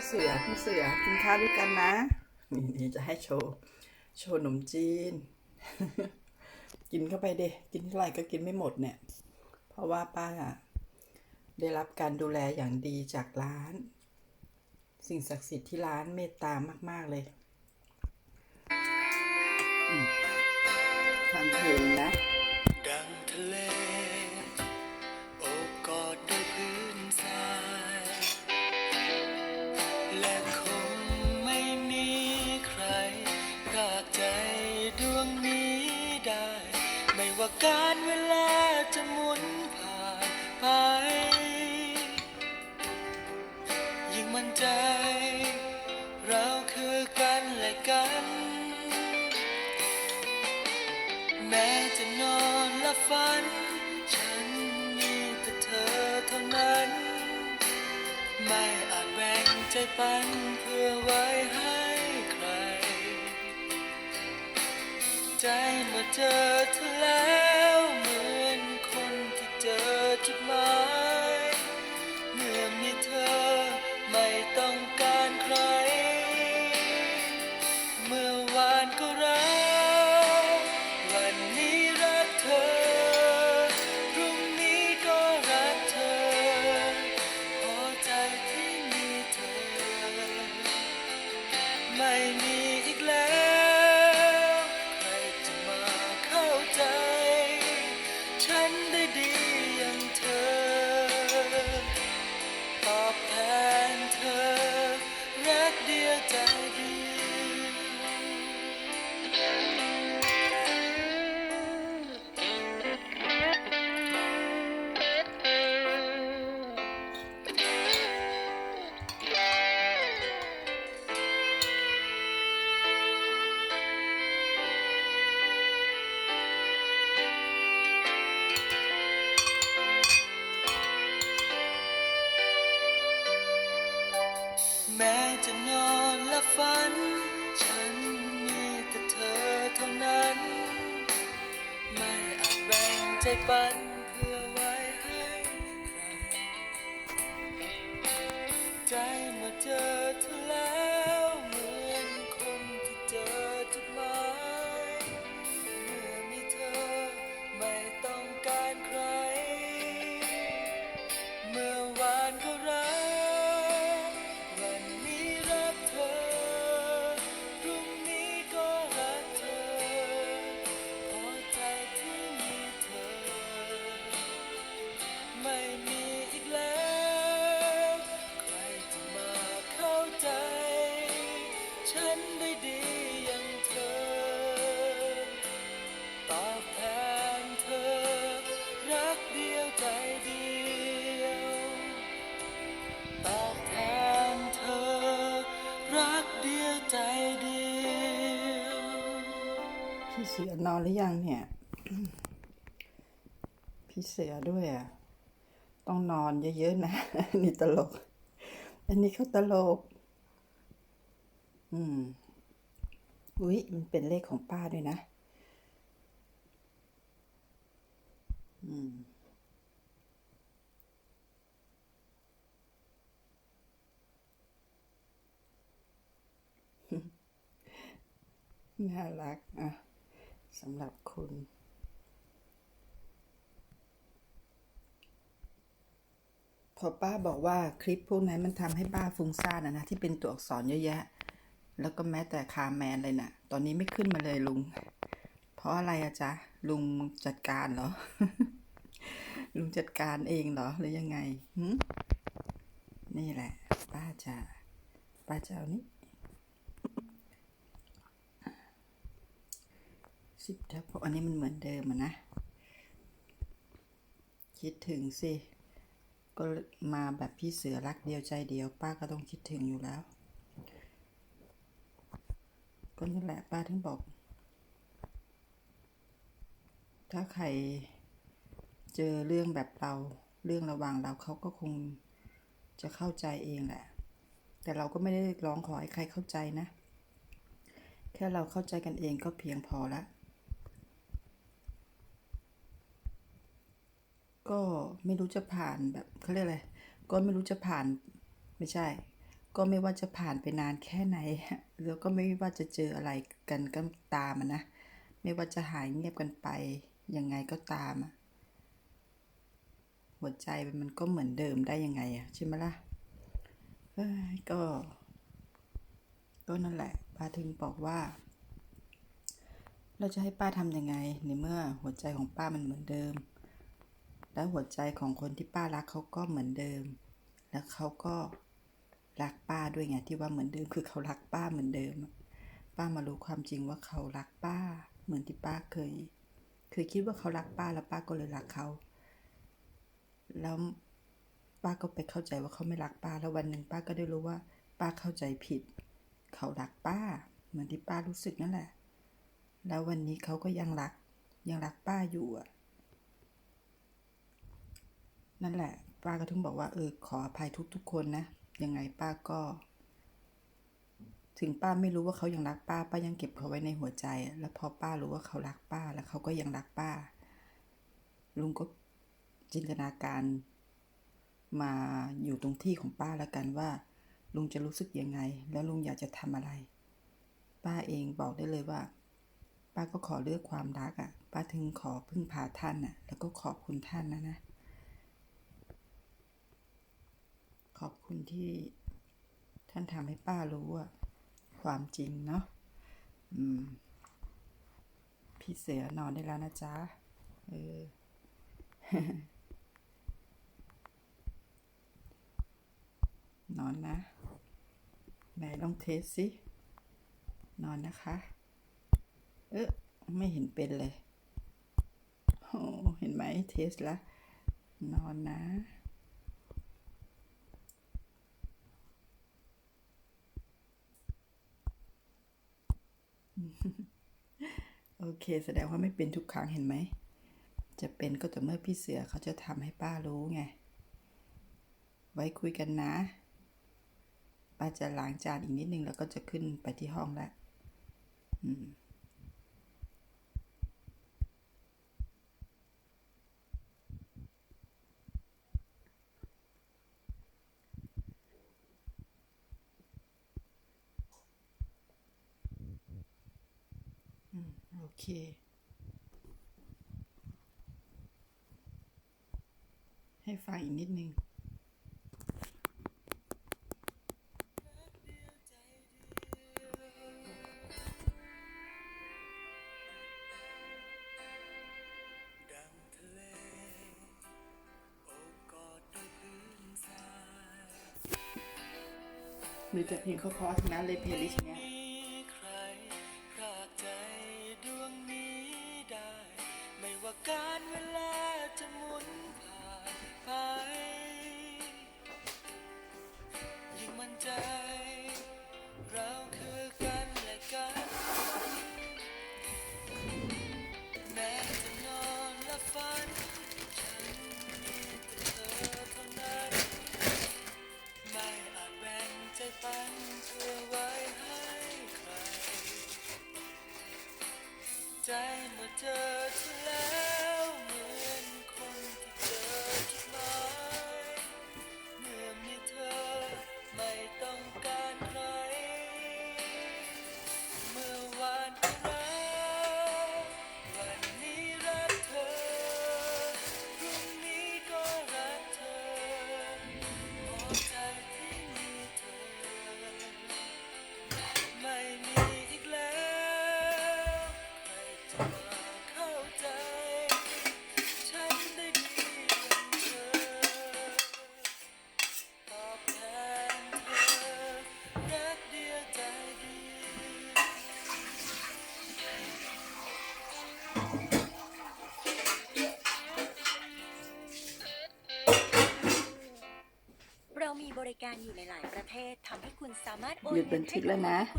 พี่เสือพี่เสือกินข้าวด้วยกันนะ นี่จะให้โชว์โชว์ขนมจีน กินเข้าไปเดกินเท่าไหร่ก็กินไม่หมดเนี่ย เพราะว่าป้าอะได้รับการดูแลอย่างดีจากร้าน สิ่งศักดิ์สิทธิ์ที่ร้านเมตตามาก ๆเลยอืมทำเพลงนะ แม้จะนอนและฝัน ฉันมีแต่เธอเท่านั้น ไม่อาจแบ่งใจปันเพื่อไว้ให้ใคร ใจเมื่อเจอเธอแล้ว เหมือนคนที่เจอจุดหมาย ไม่มีอีกแล้วใครจะมาเข้าใจ ฉันได้ดีอย่างเธอ ตอบแทนเธอ รักเดียวใจเดียว จะนอนและฝัน ฉันมีแต่เธอเท่านั้น ไม่อาจแบ่งใจปัน พี่เสือนอนหรือยังเนี่ย พี่เสือด้วยอะ ต้องนอนเยอะๆนะนนี้ตลก อันนี้เขาตลก อืม อุ๊ย มันเป็นเลขของป้าด้วยนะ อืมน่ารักอะ สำหรับคุณ พอป้าบอกว่าคลิปพวกนั้นมันทำให้ป้าฟุ้งซ่านนะนะที่เป็นตัวอักษรเยอะแยะ แล้วก็แม้แต่คาแมนเลยนะ่ะ ตอนนี้ไม่ขึ้นมาเลยลุง เพราะอะไรอะจ๊ะ ลุงจัดการเหรอ ลุงจัดการเองเหรอ หรือยังไงนี่แหละ ป้าจะป้าจะเอานี้ สิบทับเพราะอันนี้มันเหมือนเดิมอะนะ คิดถึงสิ ก็มาแบบพี่เสือรักเดียวใจเดียว ป้าก็ต้องคิดถึงอยู่แล้ว ก็นั่นแหละป้าถึงบอก ถ้าใครเจอเรื่องแบบเราเรื่องระหว่างเราเขาก็คงจะเข้าใจเองแหละ แต่เราก็ไม่ได้ร้องขอให้ใครเข้าใจนะ แค่เราเข้าใจกันเองก็เพียงพอละ ก็ไม่รู้จะผ่านแบบเขาเรียกอะไร ก็ไม่รู้จะผ่านไม่ใช่ ก็ไม่ว่าจะผ่านไปนานแค่ไหน แล้วก็ไม่ว่าจะเจออะไรกันก็ตามนะ ไม่ว่าจะหายเงียบกันไปยังไงก็ตามหัวใจมันก็เหมือนเดิมได้ยังไงอะใช่ไหมล่ะก็ก็นั่นแหละป้าถึงบอกว่า เราจะให้ป้าทำยังไงในเมื่อหัวใจของป้ามันเหมือนเดิม แล้วหัวใจของคนที่ป้ารักเขาก็เหมือนเดิม แล้วเขาก็รักป้าด้วยไงที่ว่าเหมือนเดิมคือเขารักป้าเหมือนเดิม ป้ามารู้ความจริงว่าเขารักป้า เหมือนที่ป้าเคย เคยคิดว่าเขารักป้าแล้วป้าก็เลยรักเขา แล้วป้าก็ไปเข้าใจว่าเขาไม่รักป้าแล้ววันหนึ่งป้าก็ได้รู้ว่า ป้าเข้าใจผิด เขารักป้า เหมือนที่ป้ารู้สึกนั่นแหละ แล้ววันนี้เขาก็ยังรัก ยังรักป้าอยู่อะ นั่นแหละ ป้าก็ถึงบอกว่าเออขออภัยทุกๆคนนะยังไงป้าก็ ถึงป้าไม่รู้ว่าเขายังรักป้า ป้ายังเก็บเขาไว้ในหัวใจ แล้วพอป้ารู้ว่าเขารักป้า แล้วเขาก็ยังรักป้า ลุงก็จินตนาการมาอยู่ตรงที่ของป้าแล้วกันว่า ลุงจะรู้สึกยังไง แล้วลุงอยากจะทำอะไร ป้าเองบอกได้เลยว่า ป้าก็ขอเลือกความรักอะ่ะ ป้าถึงขอพึ่งพาท่านอะ แล้วก็ขอบคุณท่านนะนะ ขอบคุณที่ท่านทำให้ป้ารู้อะความจริงเนาะพี่เสือนอนได้แล้วนะจ๊ะ เออ นอนนะ ไหนลองเทสสิ นอนนะคะ เออไม่เห็นเป็นเลย โอ้เห็นไหมเทสล้วนอนนะ โอเค แสดงว่าไม่เป็นทุกครั้งเห็นไหม จะเป็นก็แต่เมื่อพี่เสือเขาจะทำให้ป้ารู้ไง ไว้คุยกันนะ ป้าจะล้างจานอีกนิดนึงแล้วก็จะขึ้นไปที่ห้องแล้ว อืม เค ให้ฟังอีกนิดนึงดังทะเลโอบกอดด้วยพื้นทรายมีแต่เพลงเพราะๆทั้งนั้นเลยเพลย์ลิสต์เนี้ สามารถโอนหยุดบันทึกแล้วนะ